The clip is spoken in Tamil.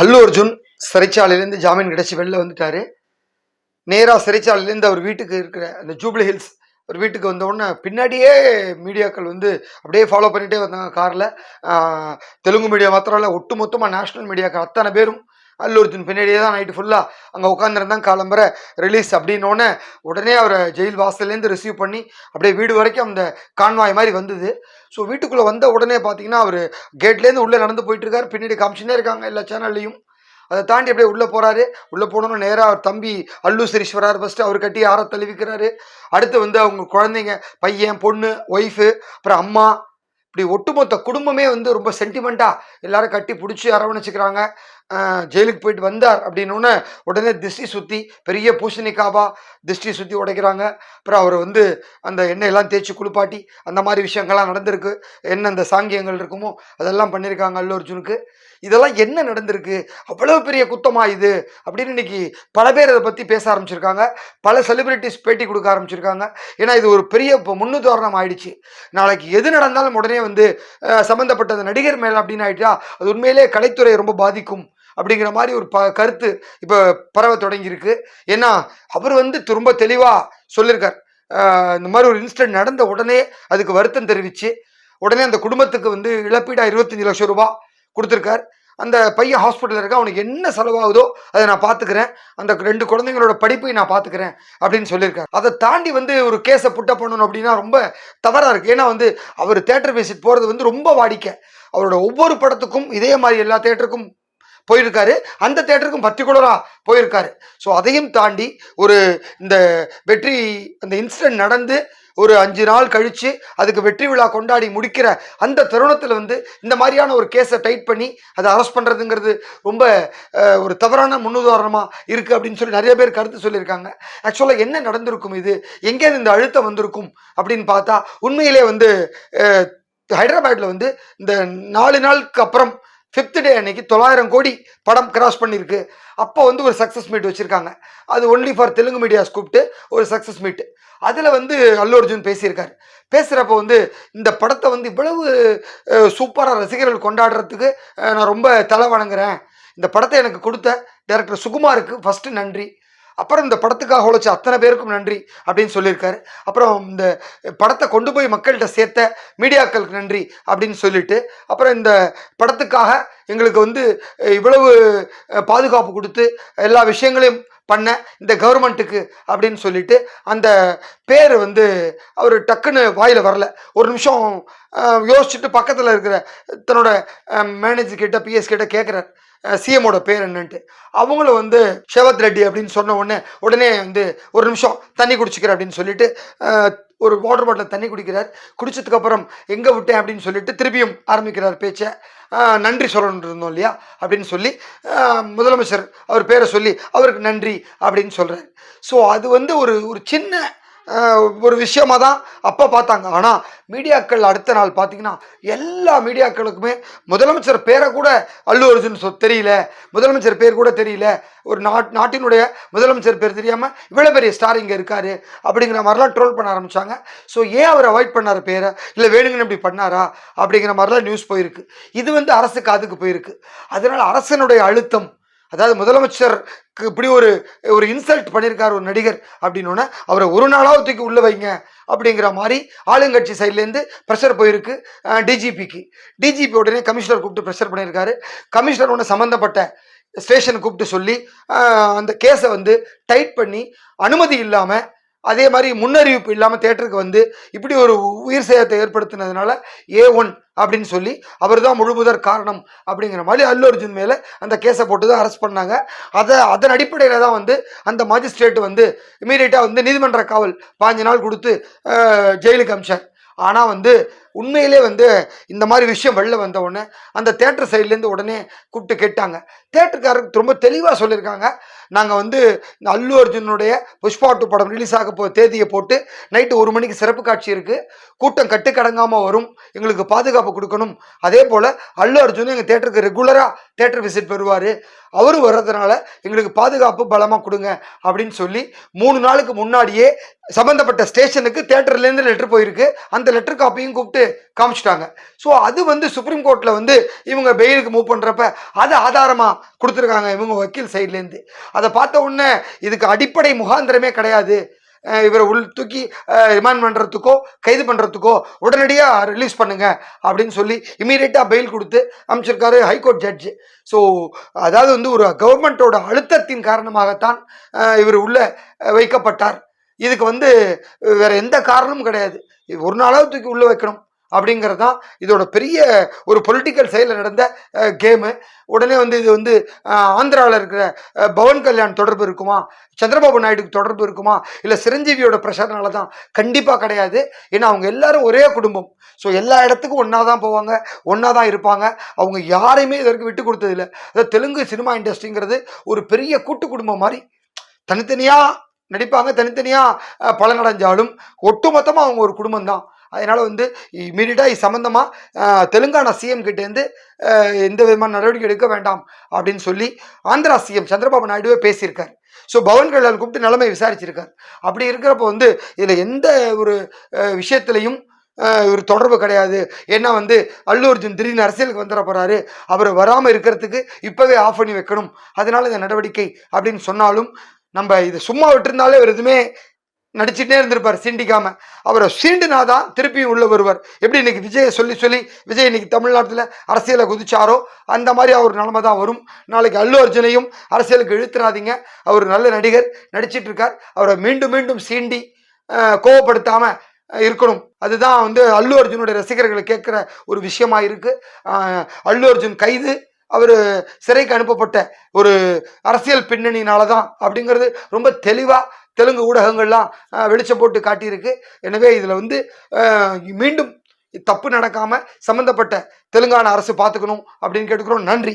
அல்லு அர்ஜுன் சிறைச்சாலையிலேருந்து ஜாமீன் கிடைச்சி வெளில வந்துட்டாரு. நேராக சிறைச்சாலையிலேருந்து அவர் வீட்டுக்கு இருக்கிற அந்த ஜூப்ளி ஹில்ஸ் ஒரு வீட்டுக்கு வந்த உடனே பின்னாடியே மீடியாக்கள் வந்து அப்படியே ஃபாலோ பண்ணிகிட்டே வந்தாங்க காரில். தெலுங்கு மீடியா மாத்திரம் இல்லை ஒட்டு மொத்தமாக நேஷ்னல் மீடியாக்கள் அத்தனை பேரும் அல்லூர்ஜுன் பின்னாடியே தான் நைட்டு ஃபுல்லாக அங்கே உட்காந்துருந்தான் காலம்பரை. ரிலீஸ் அப்படின்னோடனே உடனே அவரை ஜெயில் வாசல்லேருந்து ரிசீவ் பண்ணி அப்படியே வீடு வரைக்கும் அந்த கான்வாய் மாதிரி வந்தது. ஸோ வீட்டுக்குள்ளே வந்த உடனே பார்த்தீங்கன்னா அவர் கேட்லேருந்து உள்ளே நடந்து போயிட்டுருக்காரு. பின்னாடி காமிச்சுனே இருக்காங்க எல்லா சேனல்லையும் அதை தாண்டி அப்படியே உள்ளே போகிறாரு உள்ளே போனோன்னு நேராக அவர் தம்பி அல்லு ஃபஸ்ட்டு அவர் கட்டி ஆற தழுவிக்கிறாரு. அடுத்து வந்து அவங்க குழந்தைங்க பையன் பொண்ணு ஒய்ஃபு அப்புறம் அம்மா. இப்படி ஒட்டுமொத்த குடும்பமே வந்து ரொம்ப சென்டிமெண்ட்டாக எல்லாரும் கட்டி பிடிச்சி அரவணைச்சிக்கிறாங்க. ஜெயிலுக்கு போயிட்டு வந்தார் அப்படின்னோடனே உடனே திஷ்டி சுற்றி பெரிய பூசணிக்காவா திஷ்டி சுற்றி உடைக்கிறாங்க. அப்புறம் அவர் வந்து அந்த எண்ணெயெல்லாம் தேய்ச்சி குளிப்பாட்டி அந்த மாதிரி விஷயங்கள்லாம் நடந்திருக்கு. என்ன அந்த சாங்கியங்கள் இருக்குமோ அதெல்லாம் பண்ணியிருக்காங்க அல்லு அர்ஜுனுக்கு இதெல்லாம் என்ன நடந்திருக்கு? அவ்வளோ பெரிய குத்தமாக இது? அப்படின்னு இன்னைக்கு பல பேர் அதை பற்றி பேச ஆரம்பிச்சிருக்காங்க. பல செலிபிரிட்டிஸ் பேட்டி கொடுக்க ஆரம்பிச்சிருக்காங்க. ஏன்னா இது ஒரு பெரிய இப்போ முன்னுதாரணம் ஆயிடுச்சு. நாளைக்கு எது நடந்தாலும் உடனே வந்து சம்மந்தப்பட்ட அந்த நடிகர் மேலே அப்படின்னு ஆயிட்டா அது உண்மையிலே கலைத்துறையை ரொம்ப பாதிக்கும். அப்படிங்கிற மாதிரி ஒரு ப கருத்து இப்போ பரவ தொடங்கியிருக்கு. ஏன்னா அவர் வந்து ரொம்ப தெளிவாக சொல்லியிருக்கார் இந்த மாதிரி ஒரு இன்சிடென்ட் நடந்த உடனே அதுக்கு வருத்தம் தெரிவித்து உடனே அந்த குடும்பத்துக்கு வந்து இழப்பீடா இருபத்தஞ்சி லட்சம் ரூபா கொடுத்துருக்கார். அந்த பையன் ஹாஸ்பிட்டலில் இருக்க அவனுக்கு என்ன செலவாகுதோ அதை நான் பார்த்துக்கிறேன். அந்த ரெண்டு குழந்தைங்களோட படிப்பை நான் பார்த்துக்கிறேன் அப்படின்னு சொல்லியிருக்காரு அதை தாண்டி வந்து ஒரு கேஸை புட்ட பண்ணணும் அப்படின்னா ரொம்ப தவறாக இருக்குது ஏன்னா வந்து அவர் தேட்டர் விசிட் போகிறது வந்து ரொம்ப வாடிக்கை. அவரோட ஒவ்வொரு படத்துக்கும் இதே மாதிரி எல்லா தேட்டருக்கும் போயிருக்காரு. அந்த தேட்டருக்கும் பர்டிகுலராக போயிருக்காரு. ஸோ அதையும் தாண்டி ஒரு இந்த வெற்றி அந்த இன்சிடென்ட் நடந்து ஒரு அஞ்சு நாள் கழித்து அதுக்கு வெற்றி விழா கொண்டாடி முடிக்கிற அந்த தருணத்தில் வந்து இந்த மாதிரியான ஒரு கேஸை டைட் பண்ணி அதை அரெஸ்ட் பண்ணுறதுங்கிறது ரொம்ப ஒரு தவறான முன்னுதாரணமாக இருக்குது அப்படின்னு சொல்லி நிறைய பேர் கருத்து சொல்லியிருக்காங்க. ஆக்சுவலாக என்ன நடந்திருக்கும் இது? எங்கேருந்து இந்த அழுத்தம் வந்திருக்கும் அப்படின்னு பார்த்தா உண்மையிலே வந்து ஹைதராபாத்தில் வந்து இந்த நாலு நாளுக்கு அப்புறம் ஃபிஃப்த் டே அன்னைக்கு தொள்ளாயிரம் கோடி படம் கிராஸ் பண்ணியிருக்கு அப்போ வந்து ஒரு சக்ஸஸ் மீட் வச்சுருக்காங்க. அது ஒன்லி ஃபார் தெலுங்கு மீடியாஸ் கூப்பிட்டு ஒரு சக்ஸஸ் மீட் அதில் வந்து அல்லு அர்ஜுன் பேசியிருக்காரு. பேசுகிறப்ப வந்து இந்த படத்தை வந்து இவ்வளவு சூப்பராக ரசிகர்கள் கொண்டாடுறதுக்கு நான் ரொம்ப தலை வணங்குறேன். இந்த படத்தை எனக்கு கொடுத்த டேரக்டர் சுகுமாருக்கு ஃபஸ்ட்டு நன்றி. அப்புறம் இந்த படத்துக்காக உழைச்ச அத்தனை பேருக்கும் நன்றி அப்படின்னு சொல்லியிருக்காரு. அப்புறம் இந்த படத்தை கொண்டு போய் மக்கள்கிட்ட சேர்த்த மீடியாக்களுக்கு நன்றி அப்படின்னு சொல்லிட்டு அப்புறம் இந்த படத்துக்காக எங்களுக்கு வந்து இவ்வளவு பாதுகாப்பு கொடுத்து எல்லா விஷயங்களையும் பண்ண இந்த கவர்மெண்ட்டுக்கு அப்படின்னு சொல்லிட்டு அந்த பேர் வந்து அவர் டக்குன்னு வாயில் வரல. ஒரு நிமிஷம் யோசிச்சுட்டு பக்கத்தில் இருக்கிற தன்னோட மேனேஜர் கிட்ட பிஎஸ் கிட்ட கேட்குறாரு சிஎமோட பேர் என்னன்ட்டு. அவங்களும் வந்து ஷெவத் ரெட்டி அப்படின்னு சொன்ன உடனே உடனே வந்து ஒரு நிமிஷம் தண்ணி குடிச்சிக்கிறேன் அப்படின்னு சொல்லிட்டு ஒரு வாட்டர் பாட்டில் தண்ணி குடிக்கிறார். குடித்ததுக்கப்புறம் எங்கே விட்டேன் அப்படின்னு சொல்லிட்டு திருப்பியும் ஆரம்பிக்கிறார் பேச்சை. நன்றி சொல்லணும்னு இருந்தோம் இல்லையா? அப்படின்னு சொல்லி முதலமைச்சர் அவர் பேரை சொல்லி அவருக்கு நன்றி அப்படின்னு சொல்கிறார் ஸோ அது வந்து ஒரு ஒரு சின்ன ஒரு விஷயமாக தான் அப்போ பார்த்தாங்க. ஆனால் மீடியாக்கள் அடுத்த நாள் பார்த்தீங்கன்னா எல்லா மீடியாக்களுக்குமே முதலமைச்சர் பேரை கூட அல்லு அர்ஜுன் சொ தெரியல. முதலமைச்சர் பேர் கூட தெரியல. ஒரு நாட் நாட்டினுடைய முதலமைச்சர் பேர் தெரியாமல் இவ்வளோ பெரிய ஸ்டார் இங்கே இருக்காரு அப்படிங்கிற மாதிரிலாம் ட்ரோல் பண்ண ஆரம்பித்தாங்க ஸோ ஏன் அவர் அவாய்ட் பண்ணார் பேரை? இல்லை வேணுங்கன்னு இப்படி பண்ணாரா? அப்படிங்கிற மாதிரிலாம் நியூஸ் போயிருக்கு. இது வந்து அரசு காதுக்கு போயிருக்கு. அதனால் அரசனுடைய அழுத்தம் அதாவது முதலமைச்சருக்கு இப்படி ஒரு ஒரு இன்சல்ட் பண்ணியிருக்கார் ஒரு நடிகர் அப்படின்னோடனே அவரை ஒரு நாளாவது தூக்கி உள்ள வைங்க அப்படிங்கிற மாதிரி ஆளுங்கட்சி சைட்லேருந்து ப்ரெஷர் போயிருக்கு டிஜிபிக்கு டிஜிபி உடனே கமிஷனர் கூப்பிட்டு ப்ரெஷர் பண்ணியிருக்காரு கமிஷனர் ஒன்று சம்மந்தப்பட்ட ஸ்டேஷன் கூப்பிட்டு சொல்லி அந்த கேஸை வந்து டைட் பண்ணி அனுமதி இல்லாமல் அதே மாதிரி முன்னறிவிப்பு இல்லாமல் தேட்டருக்கு வந்து இப்படி ஒரு உயிர் சேதத்தை ஏற்படுத்தினதுனால ஏ ஒன் அப்படின்னு சொல்லி அவர் தான் முழுமுதற் காரணம் அப்படிங்கிற மாதிரி அல்லு அர்ஜுன் மேலே அந்த கேஸை போட்டு தான் அரெஸ்ட் பண்ணாங்க. அதை அதன் அடிப்படையில் தான் வந்து அந்த மாஜிஸ்ட்ரேட் வந்து இமீடியட்டாக வந்து நீதிமன்ற காவல் பாஞ்சு நாள் கொடுத்து ஜெயிலுக்கு அமிச்சார். ஆனால் வந்து உண்மையிலே வந்து இந்த மாதிரி விஷயம் வெளில வந்த உடனே அந்த தேட்டர் சைட்லேருந்து உடனே கூப்பிட்டு கேட்டாங்க. தேட்டருக்காரருக்கு ரொம்ப தெளிவாக சொல்லியிருக்காங்க. நாங்கள் வந்து இந்த அல்லு அர்ஜுனுடைய புஷ்பா டூ படம் ரிலீஸ் ஆக போ தேதியை போட்டு நைட்டு ஒரு மணிக்கு சிறப்பு காட்சி இருக்குது கூட்டம் கட்டுக்கடங்காமல் வரும். எங்களுக்கு பாதுகாப்பு கொடுக்கணும். அதே போல் அல்லு அர்ஜுனும் எங்கள் தேட்டருக்கு ரெகுலராக தேட்டர் விசிட் பெறுவார். அவரும் வர்றதுனால எங்களுக்கு பாதுகாப்பு பலமாக கொடுங்க அப்படின்னு சொல்லி மூணு நாளுக்கு முன்னாடியே சம்மந்தப்பட்ட ஸ்டேஷனுக்கு தேட்டர்லேருந்து லெட்டர் போயிருக்கு. அந்த லெட்டர் காப்பியும் கூப்பிட்டு காமிச்சிட்டாங்க. ஸோ அது வந்து சுப்ரீம் கோர்ட்டில் வந்து இவங்க பெயிலுக்கு மூவ் பண்ணுறப்ப அதை ஆதாரமாக கொடுத்துருக்காங்க இவங்க வக்கீல் சைட்லேருந்து. அதை பார்த்த உடனே இதுக்கு அடிப்படை முகாந்திரமே கிடையாது. இவரை உள் தூக்கி ரிமாண்ட் பண்ணுறதுக்கோ கைது பண்ணுறதுக்கோ உடனடியாக ரிலீஸ் பண்ணுங்க அப்படின்னு சொல்லி இமீடியட்டாக பெயில் கொடுத்து அமைச்சிருக்காரு ஹைகோர்ட் ஜட்ஜு ஸோ அதாவது வந்து ஒரு கவர்மெண்ட்டோட அழுத்தத்தின் காரணமாகத்தான் இவர் உள்ளே வைக்கப்பட்டார். இதுக்கு வந்து வேறு எந்த காரணமும் கிடையாது. ஒரு நாளாவது தூக்கி உள்ளே வைக்கணும். அப்படிங்கிறது தான் இதோட பெரிய ஒரு பொலிட்டிக்கல் செயலில் நடந்த கேமு உடனே வந்து இது வந்து ஆந்திராவில் இருக்கிற பவன் கல்யாண் தொடர்பு இருக்குமா? சந்திரபாபு நாயுடுக்கு தொடர்பு இருக்குமா? இல்லை சிரஞ்சீவியோட ப்ரெஷர்னால தான்? கண்டிப்பாக கிடையாது. ஏன்னா அவங்க எல்லாரும் ஒரே குடும்பம். ஸோ எல்லா இடத்துக்கும் ஒன்றா தான் போவாங்க ஒன்றா தான் இருப்பாங்க. அவங்க யாரையுமே இதற்கு விட்டு கொடுத்ததில்ல அதாவது தெலுங்கு சினிமா இண்டஸ்ட்ரிங்கிறது ஒரு பெரிய கூட்டு குடும்பம் மாதிரி. தனித்தனியாக நடிப்பாங்க தனித்தனியாக பலன் அடைஞ்சாலும் ஒட்டுமொத்தமாக அவங்க ஒரு குடும்பம் தான் அதனால் வந்து இமீடியட்டாக இது சம்மந்தமாக தெலுங்கானா சிஎம் கிட்டேருந்து எந்த விதமான நடவடிக்கை எடுக்க வேண்டாம் அப்படின்னு சொல்லி ஆந்திரா சிஎம் சந்திரபாபு நாயுடுவே பேசியிருக்கார். ஸோ பவன் கல்யாண் கூப்பிட்டு நிலைமை விசாரிச்சிருக்கார். அப்படி இருக்கிறப்போ வந்து இதில் எந்த ஒரு விஷயத்துலையும் ஒரு தொடர்பு கிடையாது. ஏன்னா வந்து அல்லு அர்ஜுன் திடீர்னு அரசியலுக்கு வந்துட போகிறாரு அவர் வராமல் இருக்கிறதுக்கு இப்போவே ஆஃப் பண்ணி வைக்கணும். அதனால் இந்த நடவடிக்கை அப்படின்னு சொன்னாலும் நம்ம இதை சும்மா விட்டுருந்தாலே அவர் எதுவுமே நடிச்சுட்டே இருந்திருப்பார் சீண்டிக்காம. அவரை சீண்டுனாதான் திருப்பியும் உள்ள வருவார். எப்படி இன்னைக்கு விஜயை சொல்லி சொல்லி விஜய் இன்னைக்கு தமிழ்நாட்டில் அரசியலை குதிச்சாரோ அந்த மாதிரி அவர் நிலமை தான் வரும். நாளைக்கு அல்லு அர்ஜுனையும் அரசியலுக்கு இழுத்துறாதீங்க. அவர் நல்ல நடிகர் நடிச்சிட்டு இருக்கார் அவரை மீண்டும் மீண்டும் சீண்டி கோவப்படுத்தாம இருக்கணும். அதுதான் வந்து அல்லு அர்ஜுனுடைய ரசிகர்களை கேட்குற ஒரு விஷயமா இருக்கு. அல்லு அர்ஜுன் கைது அவர் சிறைக்கு அனுப்பப்பட்ட ஒரு அரசியல் பின்னணியினால தான் அப்படிங்கிறது ரொம்ப தெளிவாக தெலுங்கு ஊடகங்கள்லாம் வெளிச்சம் போட்டு காட்டியிருக்கு. எனவே இதில் வந்து மீண்டும் தப்பு நடக்காமல் சம்மந்தப்பட்ட தெலுங்கானா அரசு பார்த்துக்கணும் அப்படின்னு கேட்டுக்கிறோம். நன்றி.